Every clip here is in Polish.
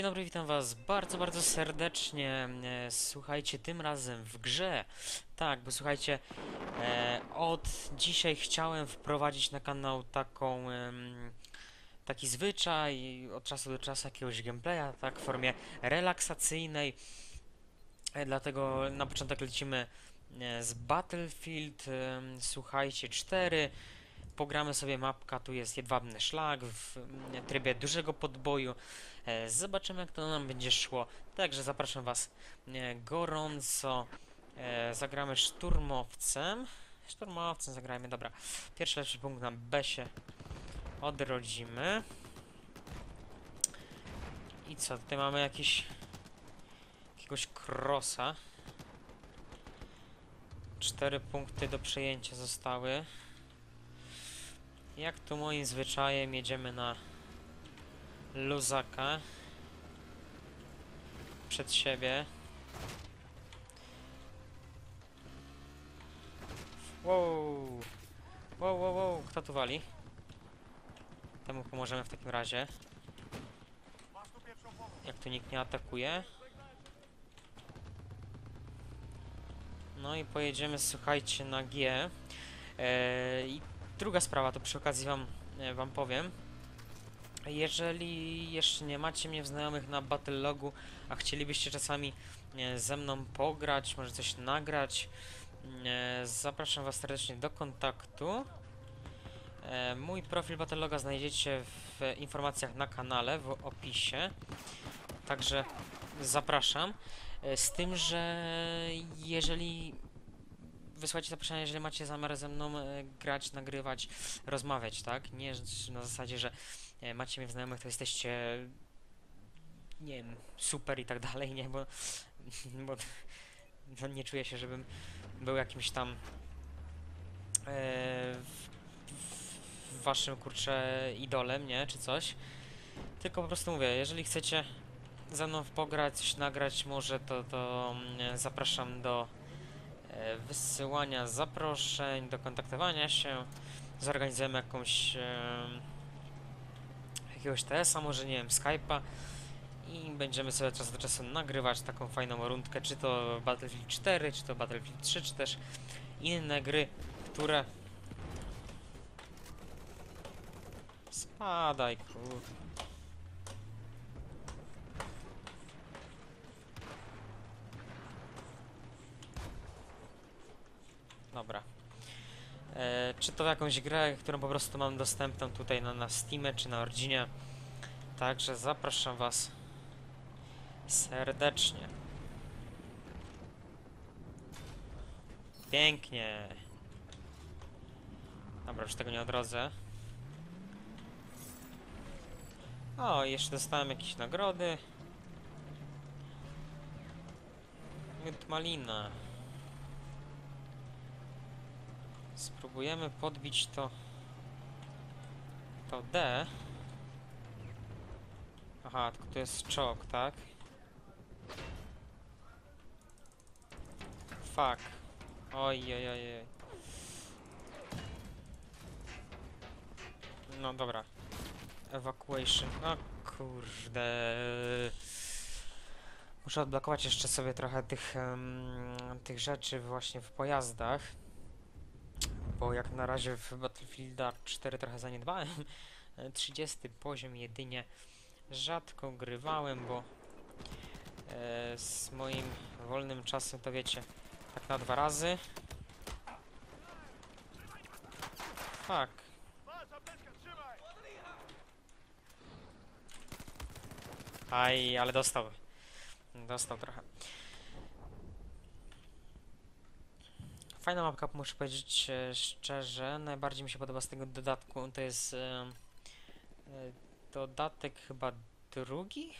dzień dobry, witam was bardzo, bardzo serdecznie. E, Słuchajcie, tym razem w grze. Tak, bo słuchajcie, e, od dzisiaj chciałem wprowadzić na kanał taką, taki zwyczaj, od czasu do czasu jakiegoś gameplaya, tak, w formie relaksacyjnej. E, dlatego na początek lecimy z Battlefield, słuchajcie, 4. Pogramy sobie mapka, tu jest jedwabny szlak w trybie dużego podboju. E, Zobaczymy jak to nam będzie szło. Także zapraszam Was e, gorąco. E, Zagramy szturmowcem. Szturmowcem zagrajmy, dobra. Pierwszy lepszy punkt na B się odrodzimy. I co, tutaj mamy jakiś jakiegoś krosa. Cztery punkty do przejęcia zostały. Jak tu moim zwyczajem jedziemy na luzaka przed siebie. Wow! Wow, wow, wow, kto tu wali? Temu pomożemy w takim razie. Jak tu nikt nie atakuje. No i pojedziemy, słuchajcie, na G. Eee, I druga sprawa, to przy okazji wam, e, wam powiem. Jeżeli jeszcze nie macie mnie w znajomych na Battlelogu, a chcielibyście czasami e, ze mną pograć, może coś nagrać, e, zapraszam Was serdecznie do kontaktu. E, Mój profil Battleloga znajdziecie w informacjach na kanale, w opisie. Także zapraszam. Z tym, że jeżeli wysłajcie zaproszenia, jeżeli macie zamiar ze mną e, grać, nagrywać, rozmawiać, tak? Nie na zasadzie, że e, macie mnie znajomych, to jesteście nie wiem, super i tak dalej, nie? Bo, bo no, nie czuję się, żebym był jakimś tam e, w, w waszym kurczę idolem, nie? Czy coś. Tylko po prostu mówię, jeżeli chcecie ze mną pograć, nagrać może, to, to mm, zapraszam do wysyłania zaproszeń, do kontaktowania się. Zorganizujemy jakąś em, jakiegoś TS-a, może nie wiem, Skype'a i będziemy sobie od czasu do czasu nagrywać taką fajną rundkę, czy to Battlefield 4, czy to Battlefield 3, czy też inne gry, które... Spadaj, kur... Dobra. E, czy to jakąś grę, którą po prostu mam dostępną tutaj na, na Steamie czy na Ordzinie. Także zapraszam Was serdecznie. Pięknie. Dobra, już tego nie odrodzę. O, jeszcze dostałem jakieś nagrody. Malina. Spróbujemy podbić to... To D. Aha, tylko jest czołg, tak? Fuck. Oj, oj, oj, oj. No dobra. Evacuation. O kurde. Muszę odblokować jeszcze sobie trochę tych, em, tych rzeczy właśnie w pojazdach. Bo jak na razie w Battlefielda 4 trochę zaniedbałem. 30 poziom jedynie rzadko grywałem, bo e, z moim wolnym czasem to wiecie, tak na dwa razy. Fuck. Aj, ale dostał. Dostał trochę. Fajna mapka, muszę powiedzieć e, szczerze. Najbardziej mi się podoba z tego dodatku. To jest e, e, dodatek chyba drugi?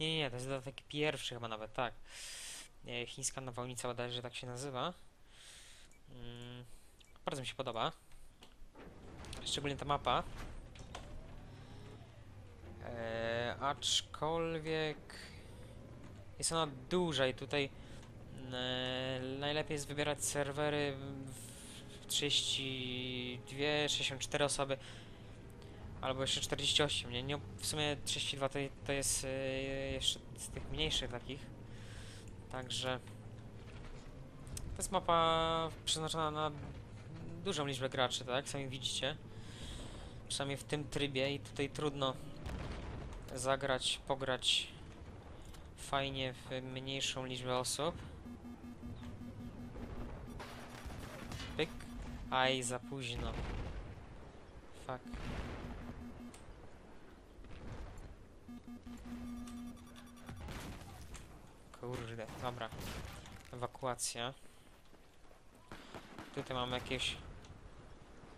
Nie, nie, nie, to jest dodatek pierwszy chyba nawet, tak. Chińska nawałnica bodajże tak się nazywa. Mm, bardzo mi się podoba. Szczególnie ta mapa. E, aczkolwiek jest ona duża i tutaj najlepiej jest wybierać serwery w 32, 64 osoby. Albo jeszcze 48, nie? nie w sumie 32 to, to jest e, jeszcze z tych mniejszych takich. Także to jest mapa przeznaczona na dużą liczbę graczy, tak? Sami widzicie. Przynajmniej w tym trybie i tutaj trudno zagrać, pograć fajnie w mniejszą liczbę osób. Aj, za późno. Fuck. Kurde, dobra. Ewakuacja. Tutaj mamy jakieś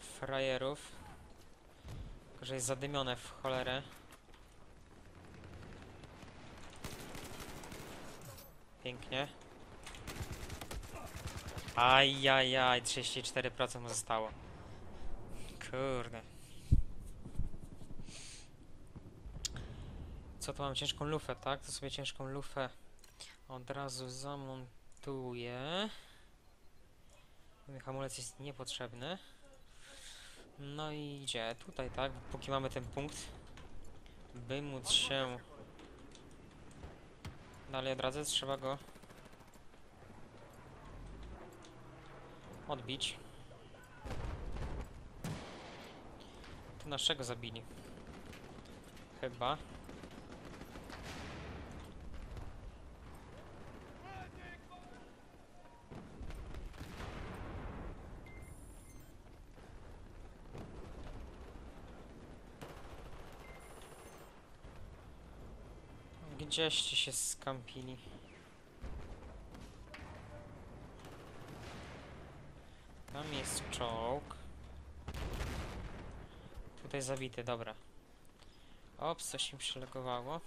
frajerów. Tylko, że jest zadymione w cholerę. Pięknie. Ajajaj, 34% mu zostało. Kurde. Co tu mam? Ciężką lufę, tak? To sobie ciężką lufę od razu zamontuję. Mój hamulec jest niepotrzebny. No i idzie tutaj, tak? Póki mamy ten punkt, by móc się dalej odradzać, trzeba go odbić. Tu naszego zabili. Chyba. Gdzieście się skampili. Tam jest czołg. Tutaj zabity, dobra. Ops, coś mi przelegowało.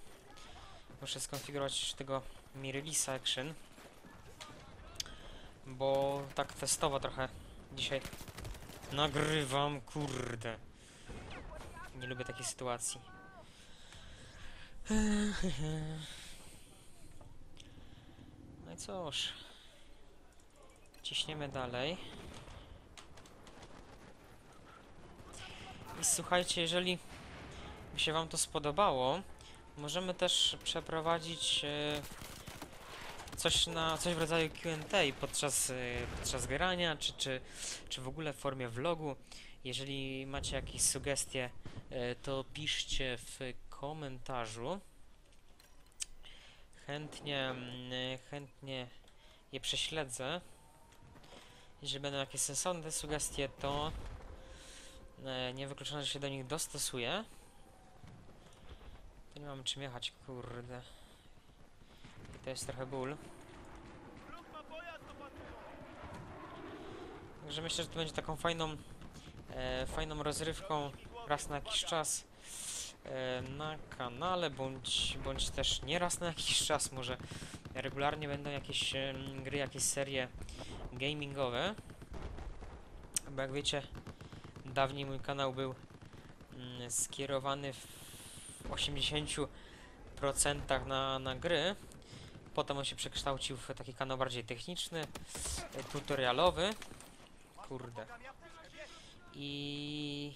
Muszę skonfigurować tego Mirrorlisa Action. Bo tak testowo trochę dzisiaj nagrywam, kurde. Nie lubię takiej sytuacji. No i cóż. Ciśniemy dalej. Słuchajcie, jeżeli się Wam to spodobało, możemy też przeprowadzić e, coś na coś w rodzaju Q&A podczas, e, podczas grania, czy, czy, czy w ogóle w formie vlogu. Jeżeli macie jakieś sugestie, e, to piszcie w komentarzu. Chętnie, mm, chętnie je prześledzę. Jeżeli będą jakieś sensowne sugestie, to niewykluczone, że się do nich dostosuję. To nie mamy czym jechać, kurde. I to jest trochę ból. Także myślę, że to będzie taką fajną, e, fajną rozrywką raz na jakiś czas e, na kanale, bądź, bądź też nie raz na jakiś czas, może regularnie będą jakieś em, gry, jakieś serie gamingowe. Bo jak wiecie, dawniej mój kanał był mm, skierowany w 80% na, na gry. Potem on się przekształcił w taki kanał bardziej techniczny, e, tutorialowy. Kurde. I,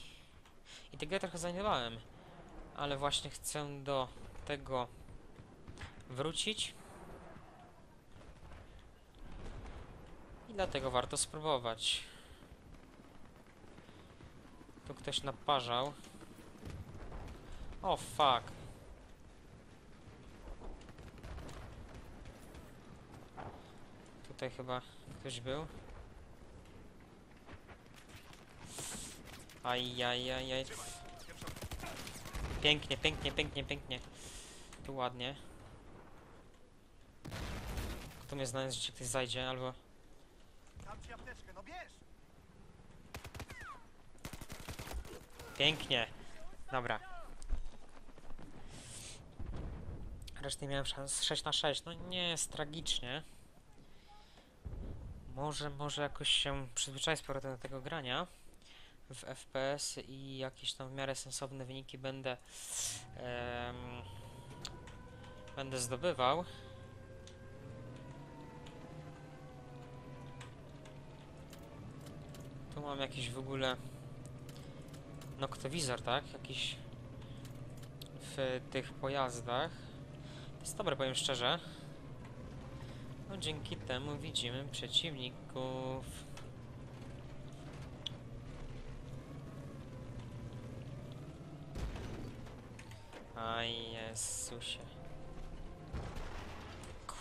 I tego trochę zaniedbałem. Ale właśnie chcę do tego wrócić. I dlatego warto spróbować. Tu ktoś naparzał. O fuck. Tutaj chyba ktoś był. Ajajajaj. Pięknie, pięknie, pięknie, pięknie. Tu ładnie. Kto mnie znając, że ktoś zajdzie, albo... Dam ci apteczkę, no bierz! Pięknie. Dobra. Resztę miałem szans 6 na 6. No nie jest tragicznie. Może, może jakoś się przyzwyczaić do tego grania w FPS i jakieś tam w miarę sensowne wyniki będę em, będę zdobywał. Tu mam jakieś w ogóle noktowizor, tak? Jakiś w tych pojazdach. To jest dobre, powiem szczerze. No dzięki temu widzimy przeciwników. Aj, Jezusie. Kur...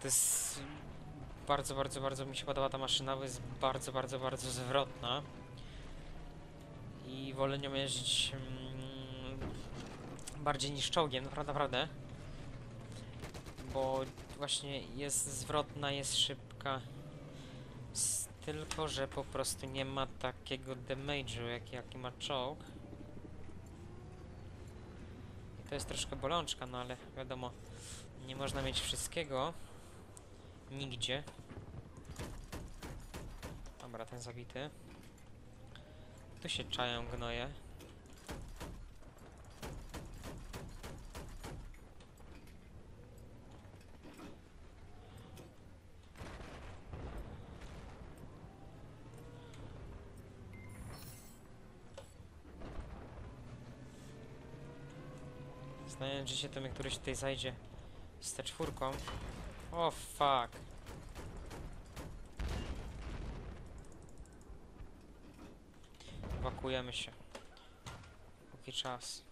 To jest... Bardzo, bardzo, bardzo mi się podoba ta maszyna, bo jest bardzo, bardzo, bardzo zwrotna. I wolę nią jeździć mm, bardziej niż czołgiem, naprawdę, naprawdę. Bo właśnie jest zwrotna, jest szybka. Tylko, że po prostu nie ma takiego damage'u, jak, jaki ma czołg. I to jest troszkę bolączka, no ale wiadomo, nie można mieć wszystkiego. Nigdzie. Dobra, ten zabity. Tu się czają gnoje. Znając, że się to któryś tutaj zajdzie z t czwórką. O fuck. Ewakuujemy się. Póki czas.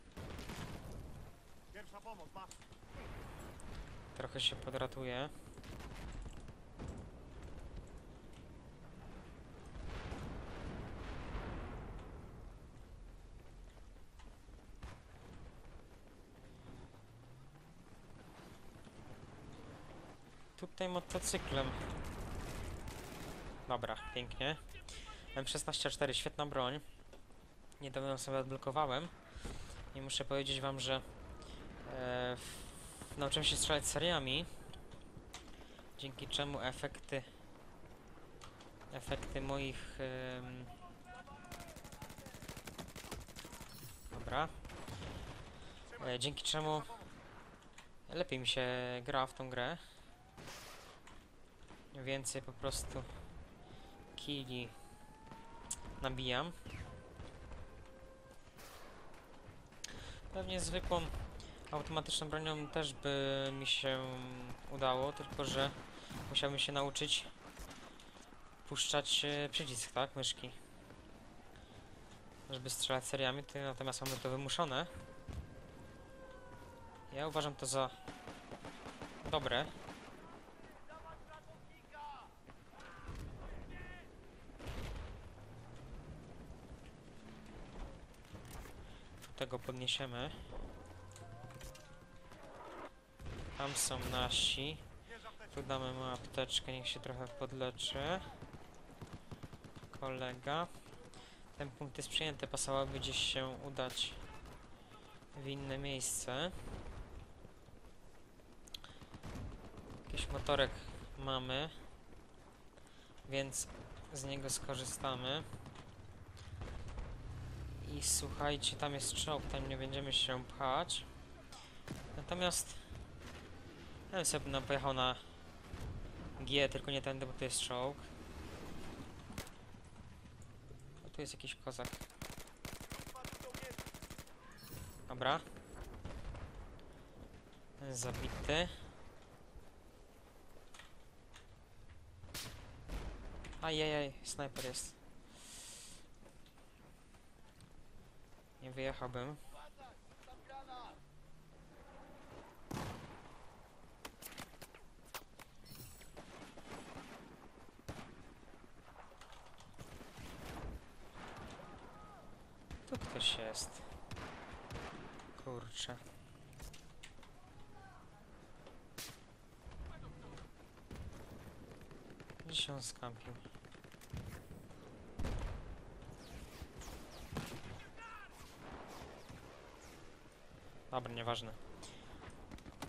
Pierwsza pomoc, masz. Trochę się podratuje. Motocyklem. Dobra, pięknie. M16-4, świetna broń. Niedawno ją sobie odblokowałem. I muszę powiedzieć wam, że e, nauczyłem się strzelać seriami. Dzięki czemu efekty efekty moich em, dobra e, dzięki czemu lepiej mi się gra w tą grę więcej po prostu killi nabijam pewnie zwykłą automatyczną bronią też by mi się udało, tylko że musiałbym się nauczyć puszczać e, przycisk, tak, myszki. Żeby strzelać seriami, ty natomiast mamy to wymuszone. Ja uważam to za dobre. Tego podniesiemy. Tam są nasi. Tu damy mu apteczkę, niech się trochę podleczy. Kolega. Ten punkt jest przyjęty, pasowałoby gdzieś się udać w inne miejsce. Jakiś motorek mamy, więc z niego skorzystamy. I słuchajcie, tam jest czołg, tam nie będziemy się pchać. Natomiast ja bym sobie no, pojechał na G, tylko nie tędy, bo tu jest czołg. A tu jest jakiś kozak. Dobra. Zabity. Ajajaj, snajper jest. Nie wyjechałbym. Tu ktoś jest. Kurczę. Gdzie on skampił? Dobra, nieważne.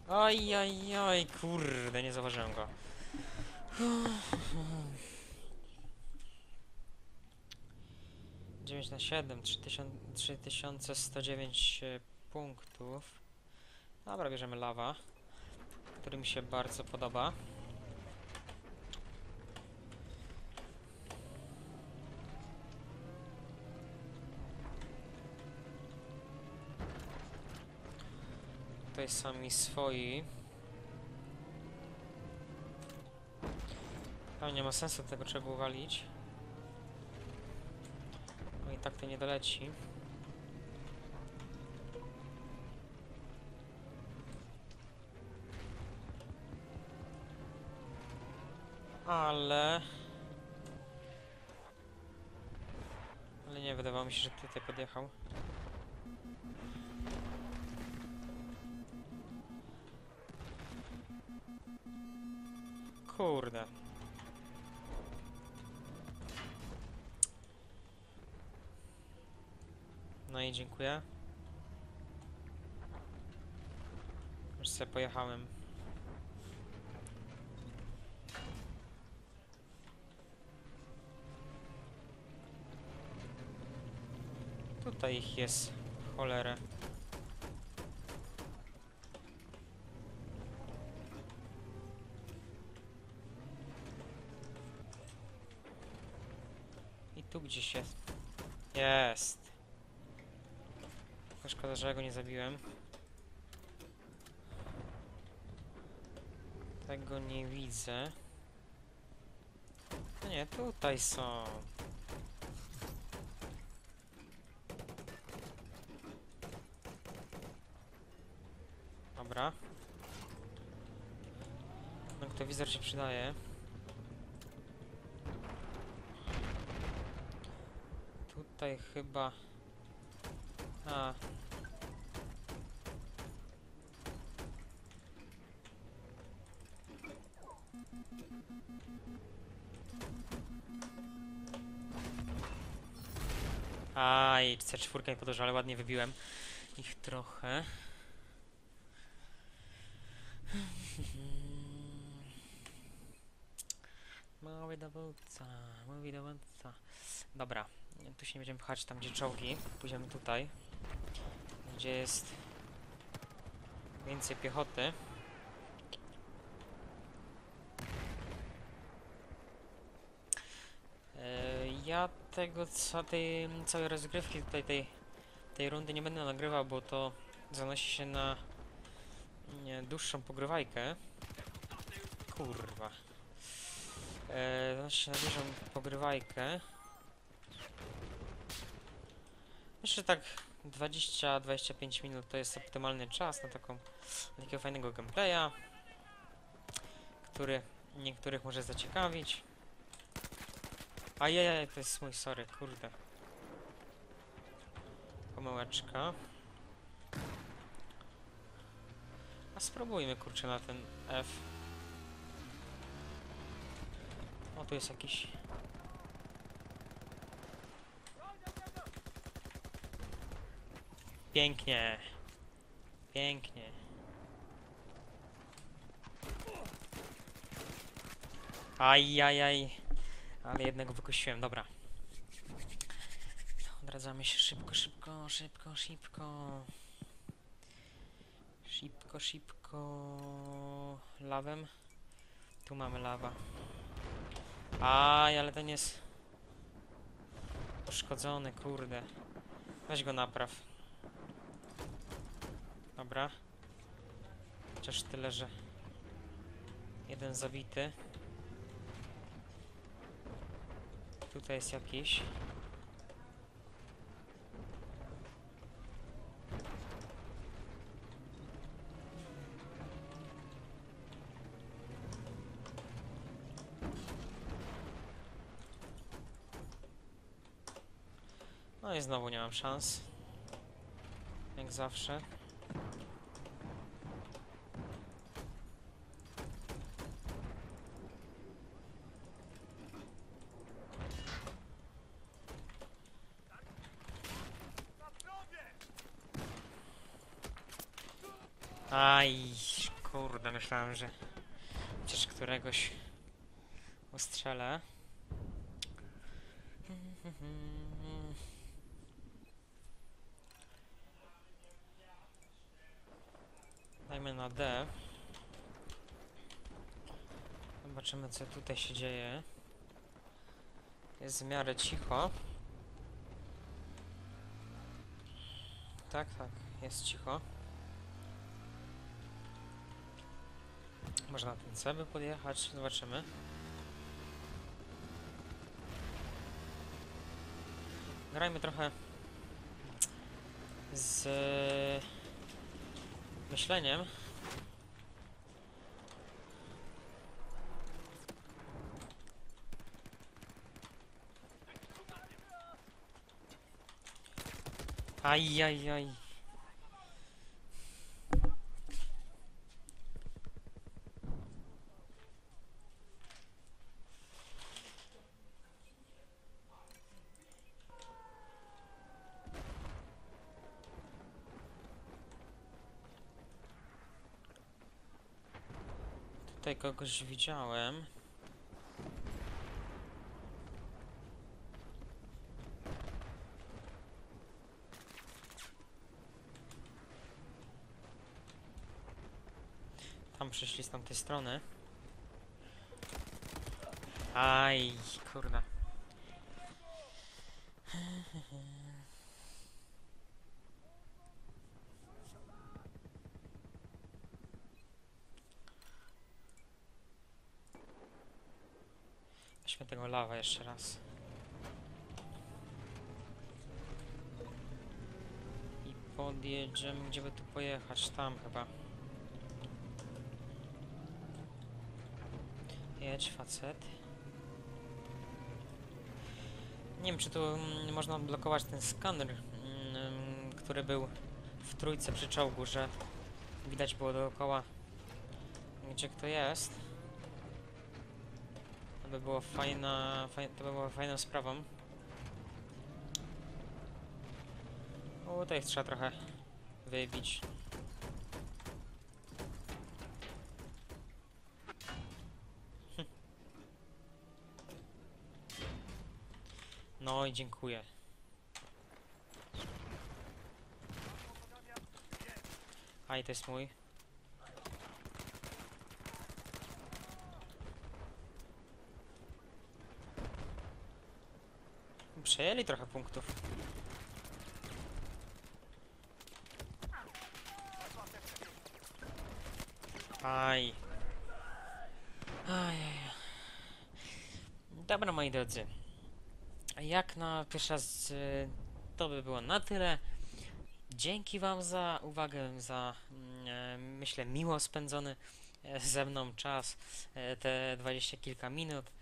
Oj, oj, oj, kurde, nie zauważyłem go. Dziewięć na siedem, trzy tysiąc- 3109 e, punktów. Dobra, bierzemy lawa, który mi się bardzo podoba. Sami swoi. Tam nie ma sensu tego trzeba uwalić. No i tak to nie doleci. Ale... Ale nie, wydawało mi się, że tutaj podjechał. Kurde. No i dziękuję. Już sobie pojechałem. Tutaj ich jest cholerę. Tu gdzieś jest. Jest. Tylko Szkoda, że ja go nie zabiłem. Tego nie widzę. No nie, tutaj są. Dobra. No, kto wizor się przydaje. Tutaj chyba... A. Aj, C4 mi podłożył, ale ładnie wybiłem ich trochę. Mały dowódca, mały dowódca. Dobra, tu się nie będziemy pchać tam gdzie czołgi. Pójdziemy tutaj, gdzie jest więcej piechoty. E, Ja tego, tej całej rozgrywki tutaj, tej, tej rundy nie będę nagrywał, bo to zanosi się na nie, dłuższą pogrywajkę. Kurwa. E, zanosi się na dużą pogrywajkę. Myślę, że tak 20-25 minut to jest optymalny czas na taką takiego fajnego gameplaya, który niektórych może zaciekawić. Ajajaj, to jest mój, sorry, kurde. Pomyłeczka. A spróbujmy, kurczę, na ten F. O, tu jest jakiś... Pięknie. Pięknie. Ajajaj. Ale jednego wykusiłem, dobra. Odradzamy się szybko, szybko, szybko, szybko. Szybko, szybko. Lawem. Tu mamy lawa. Aj, ale ten jest uszkodzony, kurde. Weź go napraw. Dobra. Chociaż tyle, że jeden zabity. Tutaj jest jakiś. No i znowu nie mam szans. Jak zawsze. Na zdrowie! Aj, kurde, myślałem, że chociaż któregoś ustrzelę. Dajmy na D. Zobaczymy, co tutaj się dzieje. Jest w miarę cicho. Tak, tak, jest cicho. Można na ten by podjechać, zobaczymy. Grajmy trochę z myśleniem. Aj, aj, aj. Tutaj kogoś widziałem. Tam przyszli z tamtej strony. Aj, kurna. Weźmy tego lawa jeszcze raz. I podjedziemy, gdzie by tu pojechać? Tam chyba. Jedź, facet. Nie wiem, czy tu mm, można odblokować ten skaner, mm, który był w trójce przy czołgu, że widać było dookoła, gdzie kto jest. To by było fajna, faj, to by było fajną sprawą. O, ich trzeba trochę wybić. No i dziękuję. Aj, to jest mój. Przejęli trochę punktów. Aj, aj. Dobra, moi drodzy. Jak na pierwszy raz y, to by było na tyle. Dzięki Wam za uwagę, za mm, e, myślę miło spędzony e, ze mną czas, e, te dwadzieścia kilka minut.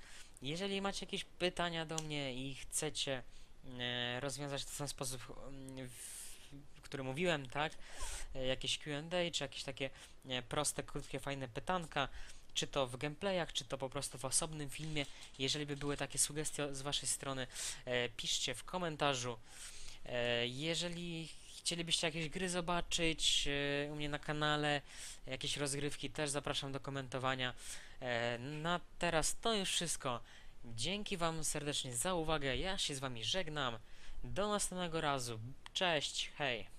Jeżeli macie jakieś pytania do mnie i chcecie e, rozwiązać to w ten sposób, mm, w, który mówiłem, tak? E, jakieś Q&A, czy jakieś takie e, proste, krótkie, fajne pytanka, czy to w gameplayach, czy to po prostu w osobnym filmie. Jeżeli by były takie sugestie z Waszej strony, e, piszcie w komentarzu. E, jeżeli chcielibyście jakieś gry zobaczyć e, u mnie na kanale, jakieś rozgrywki, też zapraszam do komentowania. E, na teraz to już wszystko. Dzięki Wam serdecznie za uwagę. Ja się z Wami żegnam. Do następnego razu. Cześć, hej.